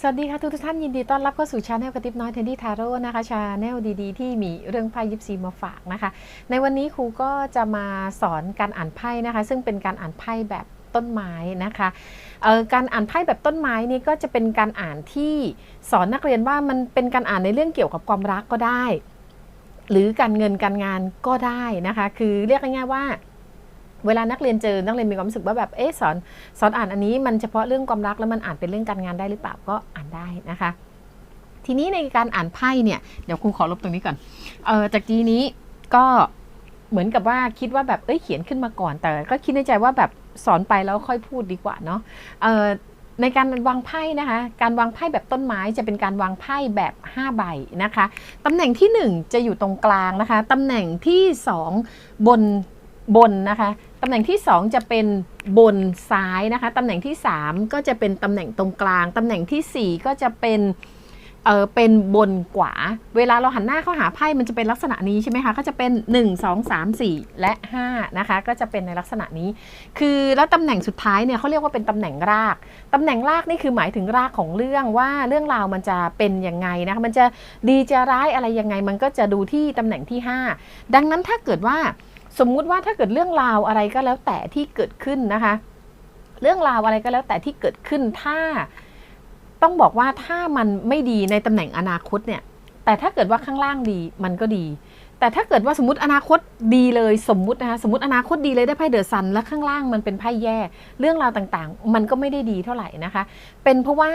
สวัสดีค่ะทุกท่านยินดีต้อนรับเข้าสู่ชาแนลกระติบน้อยเทนดี้ทาโร่นะคะชาแนลดีๆ ที่มีเรื่องไพ่ยิปซีมาฝากนะคะ ในวันนี้ครูก็จะมาสอนการอ่านไพ่นะคะ ซึ่งเป็นการอ่านไพ่แบบต้นไม้นะคะการอ่านไพ่แบบต้นไม้นี่ก็จะเป็นการอ่านที่สอนนักเรียนว่ามันเป็นการอ่านในเรื่องเกี่ยวกับความรักก็ได้ หรือการเงินการงานก็ได้นะคะ คือเรียกง่ายๆว่า เวลานักเรียนเจอ นักเรียนมีความรู้สึกว่าแบบ เอ๊ะสอนสอนอ่านอันนี้มันเฉพาะเรื่องความรักแล้วมันอ่านเป็นเรื่องการงานได้หรือเปล่าก็อ่านได้นะคะ ทีนี้ในการอ่านไพ่เนี่ย เดี๋ยวครูขอลบตรงนี้ก่อน เออจากทีนี้ก็เหมือนกับว่าคิดว่าแบบเอ้ยเขียนขึ้นมาก่อน แต่ก็คิดในใจว่าแบบสอนไปแล้วค่อยพูดดีกว่าเนาะเออในการวางไพ่นะคะ การวางไพ่แบบต้นไม้จะเป็นการวางไพ่แบบ5ใบนะคะตำแหน่งที่ 1 จะอยู่ตรงกลางนะคะตำแหน่งที่ 2 บนบนนะคะ ตำแหน่งที่ 2 จะเป็นบนซ้ายนะคะ ตำแหน่งที่ 3 ก็จะเป็นตำแหน่งตรงกลาง ตำแหน่งทีสี่ 4 ก็จะเป็นเออเป็นบนขวา เวลาเราหันหน้าเข้าหาไพ่ มันจะเป็นลักษณะนี้ใช่ไหมคะ ก็จะเป็น 1 2 3 4 และ 5 นะคะ ก็จะเป็นในลักษณะนี้ คือแล้วตำแหน่งสุดท้ายเนี่ยเขาเรียกว่าเป็นตำแหน่งราก ตำแหน่งรากนี่คือหมายถึงรากของเรื่องว่าเรื่องราวมันจะเป็นยังไงนะคะ มันจะดีจะร้ายอะไรยังไง มันก็จะดูที่ตำแหน่งที่ 5 ดังนั้นถ้าเกิดว่า สมมุติว่าถ้าเกิดเรื่องราวอะไรก็แล้วแต่ที่เกิดขึ้นนะคะ เรื่องราวอะไรก็แล้วแต่ที่เกิดขึ้นถ้าต้องบอกว่าถ้ามันไม่ดีในตำแหน่งอนาคตเนี่ย แต่ถ้าเกิดว่าข้างล่างดีมันก็ดี แต่ถ้าเกิดว่าสมมติอนาคตดีเลยสมมตินะคะสมมติอนาคตดีเลยได้ไพ่เดอะซันแล้วข้างล่างมันเป็นไพ่แย่ เรื่องราวต่างๆ มันก็ไม่ได้ดีเท่าไหร่นะคะ เป็นเพราะว่า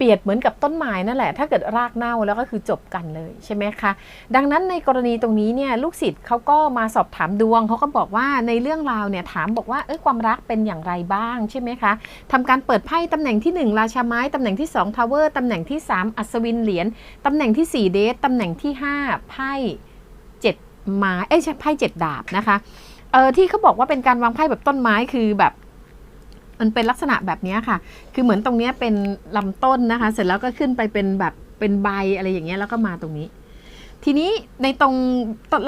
เปรียบเหมือนกับต้นไม้นั่นแหละ ถ้าเกิดรากเน่าแล้วก็คือจบกันเลยใช่ไหมคะ ดังนั้นในกรณีตรงนี้เนี่ยลูกศิษย์เขาก็มาสอบถามดวงเขาก็บอกว่าในเรื่องราวเนี่ยถามบอกว่าเอ้ยความรักเป็นอย่างไรบ้างใช่ไหมคะทำการเปิดไพ่ตำแหน่งที่ 1 ราชาไม้ตำแหน่งที่2ทาวเวอร์ตำแหน่งที่ 3 อัศวินเหรียญตำแหน่งที่ 4 เดทตำแหน่งที่ 5 ไพ่7ไม้เอ้ยใช่ไพ่7ดาบนะคะเออที่เขาบอกว่าเป็นการวางไพ่แบบต้นไม้คือแบบ มันเป็นลักษณะแบบนี้ค่ะ คือเหมือนตรงนี้เป็นลำต้นนะคะ เสร็จแล้วก็ขึ้นไปเป็นแบบเป็นใบอะไรอย่างเงี้ยแล้วก็มาตรงนี้ ทีนี้ในตรง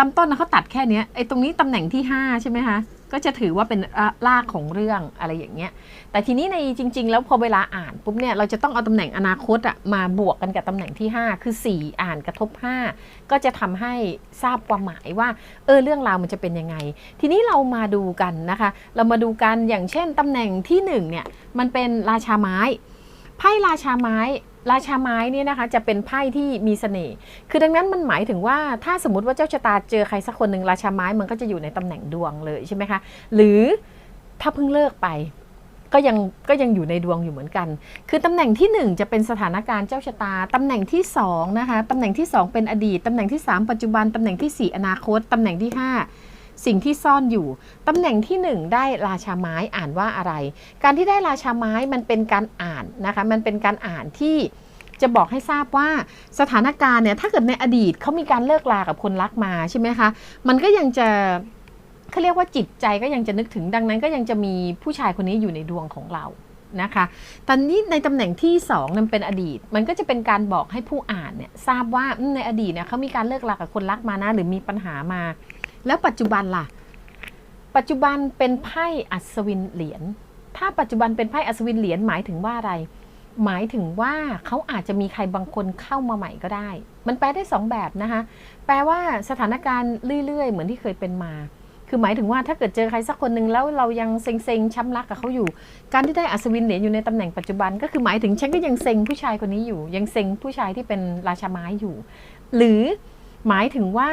ลำต้นนะเขาตัดแค่นี้ไอ้ตรงนี้ตำแหน่งที่ 5 ใช่ไหมคะ ก็จะถือว่าเป็นรากของเรื่องอะไรอย่างเงี้ย แต่ทีนี้ในจริง ๆ แล้วพอเวลาอ่านปุ๊บเนี่ยเราจะต้องเอาตำแหน่งอนาคตอะมาบวกกันกับตำแหน่งที่ 5 คือ 4 อ่านกระทบ 5 ก็จะทำให้ทราบความหมายว่าเออเรื่องราวมันจะเป็นยังไง ทีนี้เรามาดูกันนะคะ เรามาดูกันอย่างเช่นตำแหน่งที่1เนี่ยมันเป็นราชาไม้ไพ่ราชาไม้ ราชาไม้เนี่ยนะคะจะเป็นไพ่ที่มีเสน่ห์ คือดังนั้นมันหมายถึงว่าถ้าสมมติว่าเจ้าชะตาเจอใครสักคนหนึ่งราชาไม้มันก็จะอยู่ในตำแหน่งดวงเลยใช่ไหมคะ หรือถ้าเพิ่งเลิกไปก็ยังก็ยังอยู่ในดวงอยู่เหมือนกัน คือตำแหน่งที่ 1 จะเป็นสถานการณ์เจ้าชะตา ตำแหน่งที่2นะคะ ตำแหน่งที่ 2 เป็นอดีต ตำแหน่งที่ 3 ปัจจุบัน ตำแหน่งที่ 4 อนาคต ตำแหน่งที่ 5 สิ่งที่ซ่อนอยู่ ตำแหน่งที่ 1 ได้ราชาไม้อ่านว่าอะไร การที่ได้ราชาไม้มันเป็นการอ่านนะคะมันเป็นการอ่านที่จะบอกให้ทราบว่าสถานการณ์เนี่ยถ้าเกิดในอดีตเขามีการเลิกลากับคนรักมาใช่ไหมคะมันก็ยังจะเขาเรียกว่าจิตใจก็ยังจะนึกถึงดังนั้น ก็ยังจะมีผู้ชายคนนี้อยู่ในดวงของเรานะคะตอนนี้ในตำแหน่งที่2นั้นเป็นอดีต มันก็จะเป็นการบอกให้ผู้อ่านเนี่ยทราบว่าในอดีตเนี่ยเขามีการเลิกลากับคนรักมานะหรือมีปัญหามา แล้วปัจจุบันล่ะ ปัจจุบันเป็นไพ่อัศวินเหรียญ ถ้าปัจจุบันเป็นไพ่อัศวินเหรียญหมายถึงว่าอะไร หมายถึงว่าเขาอาจจะมีใครบางคนเข้ามาใหม่ก็ได้ มันแปลได้สองแบบนะคะ แปลว่าสถานการณ์เรื่อยๆ เหมือนที่เคยเป็นมา คือหมายถึงว่าถ้าเกิดเจอใครสักคนหนึ่งแล้วเรายังเซ็งๆช้ำรักกับเขาอยู่ การที่ได้อัศวินเหรียญอยู่ในตำแหน่งปัจจุบัน ก็คือหมายถึงฉันก็ยังเซ็งผู้ชายคนนี้อยู่ ยังเซ็งผู้ชายที่เป็นราชาไม้อยู่ หรือหมายถึงว่า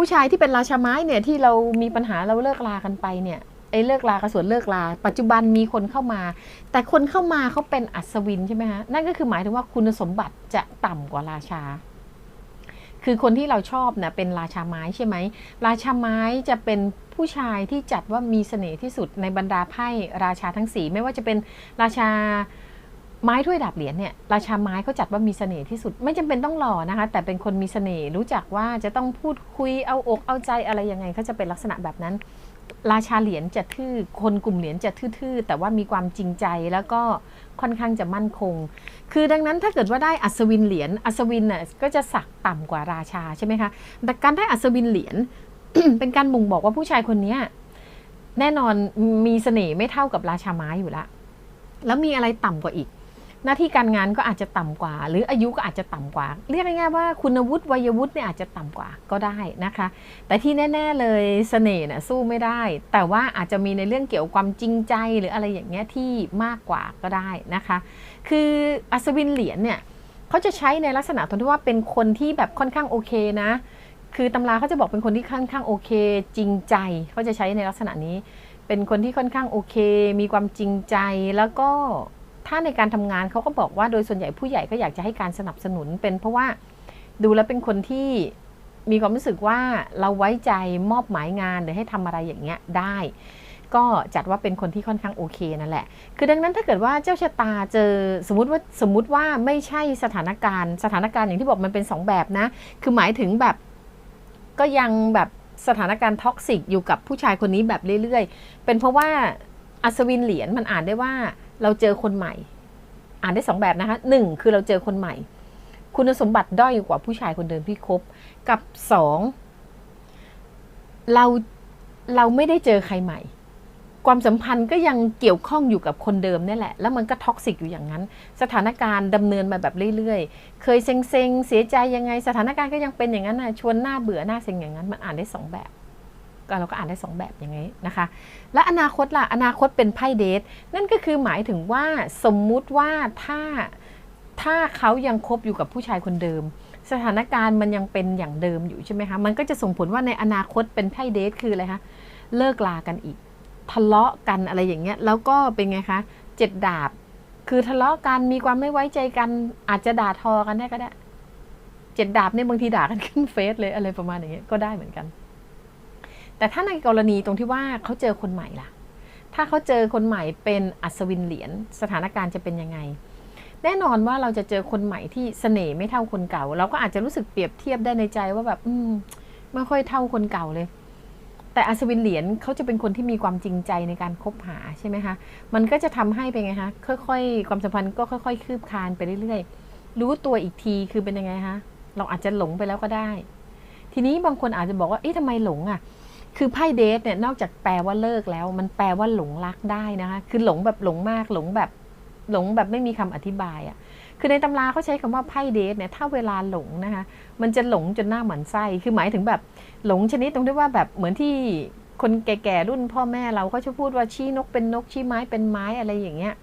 ผู้ชายที่เป็นราชาไม้เนี่ยที่เรามีปัญหาเราเลิกลากันไปเนี่ยไอ้เลิกลากับส่วนเลิกลา ปัจจุบันมีคนเข้ามา แต่คนเข้ามาเขาเป็นอัศวินใช่ไหมฮะนั่นก็คือหมายถึงว่าคุณสมบัติจะต่ำกว่าราชา คือคนที่เราชอบเนี่ยเป็นราชาไม้ใช่ไหมราชาไม้จะเป็นผู้ชายที่จัดว่ามีเสน่ห์ที่สุดในบรรดาไพ่ราชาทั้งสีไม่ว่าจะเป็นราชา ไม้ถ้วยดาบเหรียญเนี่ยราชาไม้เขาจัดว่ามีเสน่ห์ที่สุด ไม่จำเป็นต้องหล่อนะคะ แต่เป็นคนมีเสน่ห์รู้จักว่าจะต้องพูดคุยเอาอกเอาใจอะไรยังไงเขาจะเป็นลักษณะแบบนั้น ราชาเหรียญจะทื่อคนกลุ่มเหรียญจะทื่อๆแต่ว่ามีความจริงใจแล้วก็ค่อนข้างจะมั่นคง คือดังนั้นถ้าเกิดว่าได้อัศวินเหรียญอัศวินน่ะก็จะสักต่ำกว่าราชาใช่ไหมคะแต่การได้อัศวินเหรียญเป็นการบ่งบอกว่าผู้ชายคนนี้แน่นอนมีเสน่ห์ไม่เท่ากับราชาไม้อยู่ละแล้วมีอะไรต่ำกว่าอีก หน้าที่การงานก็อาจจะต่ำกว่า หรืออายุก็อาจจะต่ำกว่า เรียกง่ายๆว่าคุณวุฒิวัยวุฒิเนี่ยอาจจะต่ำกว่าก็ได้นะคะ แต่ที่แน่ ๆเลยเสน่ห์น่ะสู้ไม่ได้ แต่ว่าอาจจะมีในเรื่องเกี่ยวกับความจริงใจหรืออะไรอย่างเงี้ยที่มากกว่าก็ได้นะคะ คืออัศวินเหรียญเนี่ยเขาจะใช้ในลักษณะตรงที่ว่าเป็นคนที่แบบค่อนข้างโอเคนะ คือตำราเขาจะบอกเป็นคนที่ค่อนข้างโอเค จริงใจเขาจะใช้ในลักษณะนี้ เป็นคนที่ค่อนข้างโอเค มีความจริงใจแล้วก็ ถ้าในการทำงานเขาก็บอกว่าโดยส่วนใหญ่ผู้ใหญ่ก็อยากจะให้การสนับสนุนเป็นเพราะว่าดูแล้วเป็นคนที่มีความรู้สึกว่าเราไว้ใจมอบหมายงานหรือให้ทำอะไรอย่างเงี้ยได้ ก็จัดว่าเป็นคนที่ค่อนข้างโอเคนั่นแหละ คือดังนั้นถ้าเกิดว่าเจ้าชะตาเจอสมมติว่าสมมติว่าไม่ใช่สถานการณ์ สถานการณ์อย่างที่บอกมันเป็นสองแบบนะ คือหมายถึงแบบก็ยังแบบสถานการณ์ท็อกซิกอยู่กับผู้ชายคนนี้แบบเรื่อยๆ เป็นเพราะว่าอัศวินเหรียญมันอ่านได้ว่า เราเจอคนใหม่ อ่านได้สองแบบนะคะหนึ่งคือเราเจอคนใหม่ คุณสมบัติด้อยกว่าผู้ชายคนเดิมที่คบ กับสองเราเราไม่ได้เจอใครใหม่ ความสัมพันธ์ก็ยังเกี่ยวข้องอยู่กับคนเดิมนี่แหละ แล้วมันก็ท็อกซิกอยู่อย่างนั้น สถานการณ์ดำเนินมาแบบเรื่อยๆ เคยเซ็งๆเสียใจยังไง สถานการณ์ก็ยังเป็นอย่างนั้นนะชวนหน้าเบื่อหน้าเซ็งอย่างนั้น มันอ่านได้สองแบบ เราก็อ่านได้สองแบบอย่างนี้นะคะ และอนาคตล่ะอนาคตเป็นไพ่เดทนั่นก็คือหมายถึงว่าสมมุติว่าถ้าถ้าเขายังคบอยู่กับผู้ชายคนเดิม สถานการณ์มันยังเป็นอย่างเดิมอยู่ใช่ไหมคะมันก็จะส่งผลว่าในอนาคตเป็นไพ่เดทคืออะไรคะเลิกลากันอีก ทะเลาะกันอะไรอย่างเงี้ยแล้วก็เป็นไงคะเจ็ดดาบ คือทะเลาะกันมีความไม่ไว้ใจกัน อาจจะด่าทอกันได้ก็ได้เจ็ดดาบเนี่ยบางทีด่ากันขึ้นเฟซเลยอะไรประมาณอย่างเงี้ยก็ได้เหมือนกัน แต่ถ้าในกรณีตรงที่ว่าเขาเจอคนใหม่ล่ะ ถ้าเขาเจอคนใหม่เป็นอัศวินเหรียญสถานการณ์จะเป็นยังไง แน่นอนว่าเราจะเจอคนใหม่ที่เสน่ห์ไม่เท่าคนเก่า เราก็อาจจะรู้สึกเปรียบเทียบได้ในใจว่าแบบอืมไม่ค่อยเท่าคนเก่าเลย แต่อัศวินเหรียญเขาจะเป็นคนที่มีความจริงใจในการคบหาใช่ไหมคะ มันก็จะทำให้เป็นไงคะค่อยๆ ความสัมพันธ์ก็ค่อย ๆ คืบคลานไปเรื่อยๆ รู้ตัวอีกทีคือเป็นยังไงคะเราอาจจะหลงไปแล้วก็ได้ ทีนี้บางคนอาจจะบอกว่าเอ๊ะทำไมหลงอะ คือไพ่เดทเนี่ยนอกจากแปลว่าเลิกแล้ว มันแปลว่าหลงรักได้นะคะคือหลงแบบหลงมากหลงแบบหลงแบบไม่มีคำอธิบายอะคือในตำราเขาใช้คำว่าไพ่เดทเนี่ยถ้าเวลาหลงนะคะมันจะหลงจนหน้าหมันไส้คือหมายถึงแบบหลงชนิดตรงที่ว่าแบบเหมือนที่คนแก่ๆรุ่นพ่อแม่เราก็จะพูดว่าชี้นกเป็นนกชี้ไม้เป็นไม้อะไรอย่างเงี้ย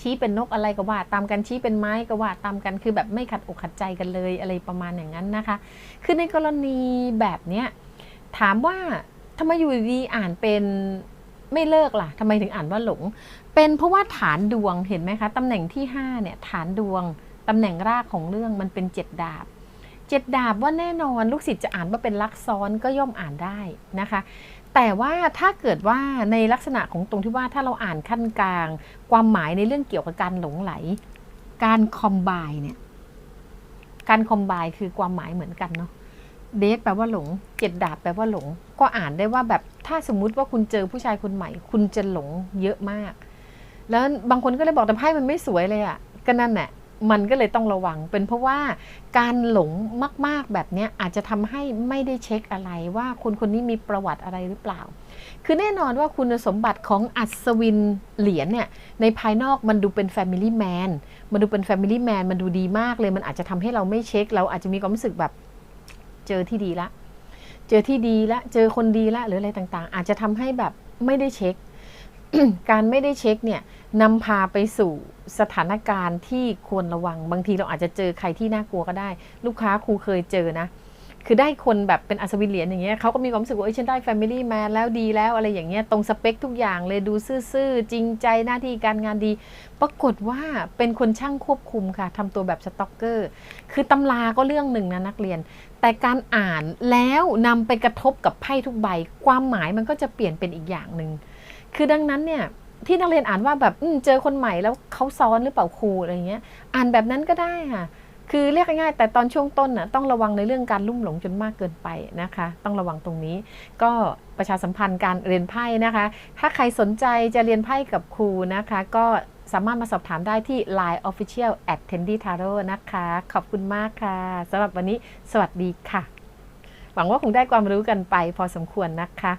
ชี้เป็นนกอะไรก็ว่า ตามกันชี้เป็นไม้ก็ว่าตามกันคือแบบไม่ขัดอกขัดใจกันเลยอะไรประมาณอย่างนั้นนะคะ คือในกรณีแบบเนี้ย ถามว่าทำไมอยู่ดีอ่านเป็นไม่เลิกล่ะทำไมถึงอ่านว่าหลง เป็นเพราะว่าฐานดวงเห็นไหมคะตำแหน่งที่5เนี่ยฐานดวงตำแหน่งรากของเรื่องมันเป็นเจ็ดดาบเจ็ดดาบว่าแน่นอนลูกศิษย์จะอ่านว่าเป็นลักซ้อนก็ย่อมอ่านได้นะคะ แต่ว่าถ้าเกิดว่าในลักษณะของตรงที่ว่าถ้าเราอ่านขั้นกลาง ความหมายในเรื่องเกี่ยวกับการหลงไหล การคอมไบเนี่ยการคอมไบคือความหมายเหมือนกันเนาะ เดทแปลว่าหลง เจ็ดดาบแปลว่าหลง ก็อ่านได้ว่าแบบถ้าสมมุติว่าคุณเจอผู้ชายคนใหม่ คุณจะหลงเยอะมาก แล้วบางคนก็เลยบอกแต่ไพ่มันไม่สวยเลยอะ่ะก็นั่นแหละมันก็เลยต้องระวัง เป็นเพราะว่าการหลงมาก ๆแบบนี้อาจจะทำให้ไม่ได้เช็คอะไรว่าคนคนนี้มีประวัติอะไรหรือเปล่า คือแน่นอนว่าคุณสมบัติของอัศวินเหรียญเนี่ยในภายนอกมันดูเป็น Family Man มันดูเป็น Family Man มันดูดีมากเลย มันอาจจะทำให้เราไม่เช็ค เราอาจจะมีความรู้สึกแบบ เจอที่ดีละ เจอที่ดีละเจอคนดีละหรืออะไรต่างๆ อาจจะทำให้แบบไม่ได้เช็ค การไม่ได้เช็คเนี่ยนำพาไปสู่สถานการณ์ที่ควรระวัง บางทีเราอาจจะเจอใครที่น่ากลัวก็ได้ ลูกค้าครูเคยเจอนะ คือได้คนแบบเป็นอัศวินเหรียญอย่างเงี้ยเขาก็มีความรู้สึกว่าเอ้ยฉันได้ Family Man แล้วดีแล้วอะไรอย่างเงี้ยตรงสเปคทุกอย่างเลยดูซื่อๆ จริงใจหน้าที่การงานดี ปรากฏว่าเป็นคนช่างควบคุมค่ะทำตัวแบบสต็อกเกอร์ คือตำราก็เรื่องหนึ่งนะนักเรียน แต่การอ่านแล้วนำไปกระทบกับไพ่ทุกใบ ความหมายมันก็จะเปลี่ยนเป็นอีกอย่างหนึ่งคือดังนั้นเนี่ยที่นักเรียนอ่านว่าแบบเจอคนใหม่แล้วเขาซ้อนหรือเปล่าครูอะไรเงี้ย อ่านแบบนั้นก็ได้ค่ะ คือเรียกง่ายๆ แต่ตอนช่วงต้นน่ะต้องระวังในเรื่องการลุ่มหลงจนมากเกินไปนะคะ ต้องระวังตรงนี้ ก็ประชาสัมพันธ์การเรียนไพ่นะคะ ถ้าใครสนใจจะเรียนไพ่กับครูนะคะ ก็สามารถมาสอบถามได้ที่ Line Official at Tendy Tarot นะคะ ขอบคุณมากค่ะสำหรับวันนี้สวัสดีค่ะ หวังว่าคงได้ความรู้กันไปพอสมควรนะคะ